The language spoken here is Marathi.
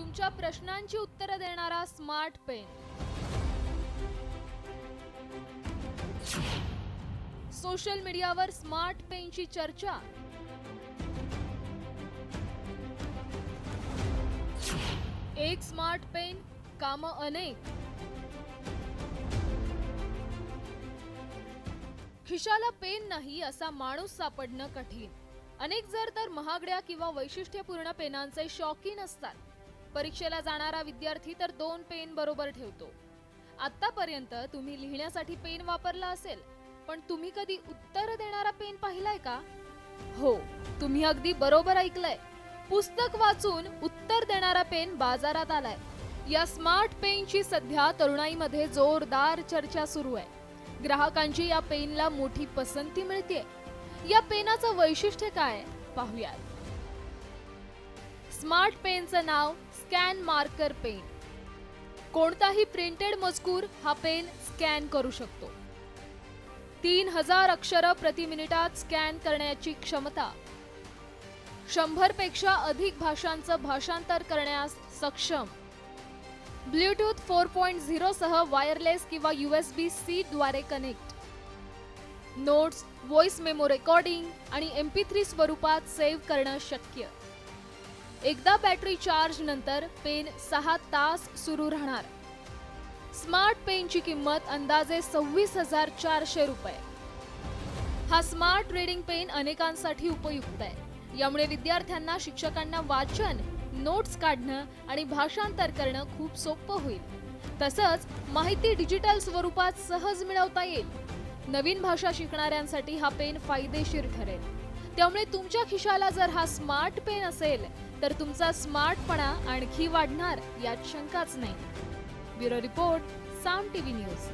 तुमच्या प्रश्नांची उत्तरं देणारा स्मार्ट पेन. सोशल मीडियावर स्मार्ट पेनची चर्चा. एक स्मार्ट पेन काम अनेक. खिशाला पेन नाही असा माणूस सापडणं कठीण. अनेक जर तर महागड्या किंवा वैशिष्ट्यपूर्ण पेनांचे शौकीन असतात. परीक्षेला जाणारा विद्यार्थी तर दोन पेन बरोबर ठेवतो. आतापर्यंत तुम्ही लिहिण्यासाठी पेन वापरला असेल पण तुम्ही कधी उत्तर देणारा पेन पाहिलाय का? हो तुम्ही अगदी बरोबर ऐकलंय. पुस्तक वाचून उत्तर देणारा पेन बाजारात आलाय. या स्मार्ट पेनची सध्या तरुणाईमध्ये जोरदार चर्चा सुरू आहे. ग्राहकांची या पेनला मोठी पसंती मिळते या पेनाचं वैशिष्ट्य काय? पाहूयात. स्मार्ट पेनचं नाव स्कॅन मार्कर पेन. कोणताही प्रिंटेड मजकूर हा पेन स्कॅन करू शकतो. तीन हजार अक्षरं प्रति मिनिटात स्कॅन करण्याची क्षमता. शंभरपेक्षा अधिक भाषांचं भाषांतर करण्यास सक्षम. ब्ल्यूटूथ फोर पॉइंट झिरो सह वायरलेस किंवा युएसबी सी द्वारे connect. Notes voice memo recording आणि एम पी थ्री स्वरूपात सेव्ह करणं शक्य. एकदा बॅटरी चार्ज नंतर पेन सहा तास सुरू राहणार. स्मार्ट पेनची किंमत अंदाजे सव्वीस हजार चारशे रुपये. हा स्मार्ट रीडिंग पेन अनेकांसाठी उपयुक्त आहे. यामुळे विद्यार्थ्यांना शिक्षकांना वाचन नोट्स काढणं आणि भाषांतर करणं खूप सोपं होईल. तसंच माहिती डिजिटल स्वरूपात सहज मिळवता येईल. नवीन भाषा शिकणाऱ्यांसाठी हा पेन फायदेशीर ठरेल. त्यामुळे तुमच्या खिशाला जर हा स्मार्ट पेन असेल तर तुमचा स्मार्टपणा आणखी वाढणार यात शंकाच नाही. Bureau report Saam TV news.